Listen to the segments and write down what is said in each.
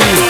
party.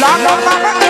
Lakh